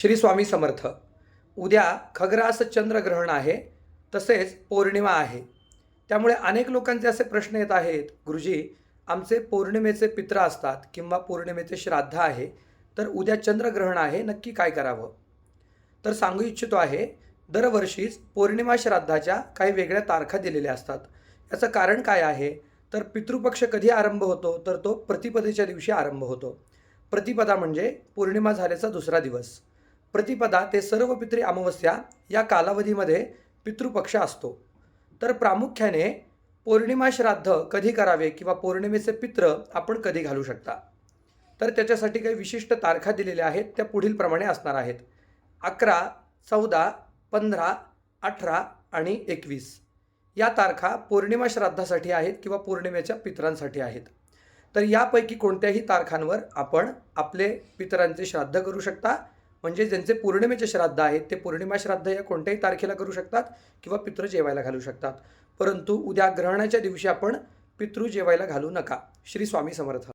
श्री स्वामी समर्थ. उद्या खग्रास चंद्रग्रहण आहे तसेच पौर्णिमा आहे. त्यामुळे अनेक लोकांचे असे प्रश्न येत आहेत गुरुजी आमचे पौर्णिमेचे पित्र असतात किंवा पौर्णिमेचे श्राद्ध आहे तर उद्या चंद्रग्रहण आहे नक्की काय करावं? तर सांगू इच्छितो आहे दरवर्षीच पौर्णिमा श्राद्धाच्या काही वेगळ्या तारखा दिलेल्या असतात. याचं कारण काय आहे? तर पितृपक्ष कधी आरंभ होतो? तर तो प्रतिपदेच्या दिवशी आरंभ होतो. प्रतिपदा म्हणजे पौर्णिमा झाल्याचा दुसरा दिवस. प्रतिपदा ते सर्व पितृ अमावस्या या कालावधीमध्ये पितृपक्ष असतो. तर प्रामुख्याने पौर्णिमा श्राद्ध कधी करावे किंवा पौर्णिमेचे पित्र आपण कधी घालू शकता? तर त्याच्यासाठी काही विशिष्ट तारखा दिलेल्या आहेत त्या पुढीलप्रमाणे असणार आहेत. अकरा चौदा पंधरा अठरा आणि एकवीस. या तारखा पौर्णिमा श्राद्धासाठी आहेत किंवा पौर्णिमेच्या पितरांसाठी आहेत. तर यापैकी कोणत्याही तारखांवर आपण आपले पितरांचे श्राद्ध करू शकता. म्हणजे ज्यांचे पौर्णिमेचे श्राद्ध आहेत ते पौर्णिमा श्राद्ध या कोणत्याही तारखेला करू शकतात किंवा पितृ जेवायला घालू शकतात. परंतु उद्या ग्रहणाच्या दिवशी आपण पितृ जेवायला घालू नका. श्री स्वामी समर्थ.